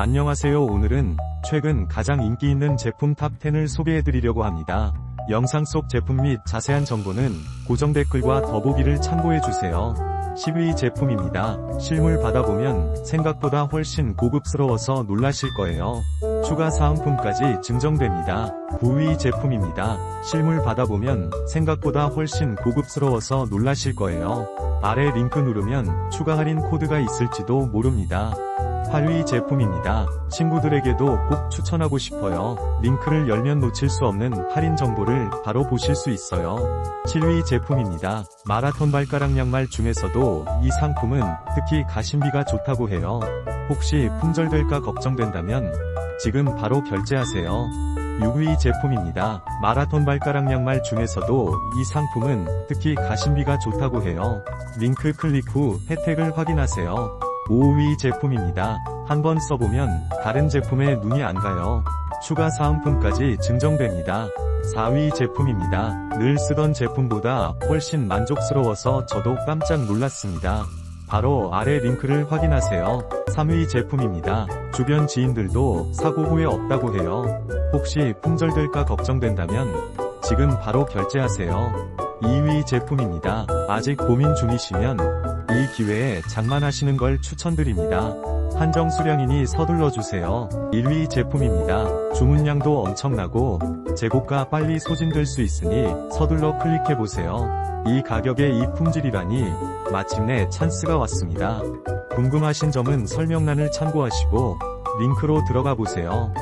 안녕하세요. 오늘은 최근 가장 인기 있는 제품 탑10을 소개해드리려고 합니다. 영상 속 제품 및 자세한 정보는 고정 댓글과 더보기를 참고해주세요. 10위 제품입니다. 실물 받아보면 생각보다 훨씬 고급스러워서 놀라실 거예요. 추가 사은품까지 증정됩니다. 9위 제품입니다. 실물 받아보면 생각보다 훨씬 고급스러워서 놀라실 거예요. 아래 링크 누르면 추가 할인 코드가 있을지도 모릅니다. 8위 제품입니다. 친구들에게도 꼭 추천하고 싶어요. 링크를 열면 놓칠 수 없는 할인 정보를 바로 보실 수 있어요. 7위 제품입니다. 마라톤 발가락 양말 중에서도 이 상품은 특히 가심비가 좋다고 해요. 혹시 품절될까 걱정된다면 지금 바로 결제하세요. 6위 제품입니다. 마라톤 발가락 양말 중에서도 이 상품은 특히 가심비가 좋다고 해요. 링크 클릭 후 혜택을 확인하세요. 5위 제품입니다. 한번 써보면 다른 제품에 눈이 안 가요. 추가 사은품까지 증정됩니다. 4위 제품입니다. 늘 쓰던 제품보다 훨씬 만족스러워서 저도 깜짝 놀랐습니다. 바로 아래 링크를 확인하세요. 3위 제품입니다. 주변 지인들도 사고 후에 없다고 해요. 혹시 품절될까 걱정된다면 지금 바로 결제하세요. 2위 제품입니다. 아직 고민 중이시면 이 기회에 장만하시는 걸 추천드립니다. 한정 수량이니 서둘러 주세요. 1위 제품입니다. 주문량도 엄청나고 재고가 빨리 소진될 수 있으니 서둘러 클릭해 보세요. 이 가격에 이 품질이라니 마침내 찬스가 왔습니다. 궁금하신 점은 설명란을 참고하시고 링크로 들어가 보세요.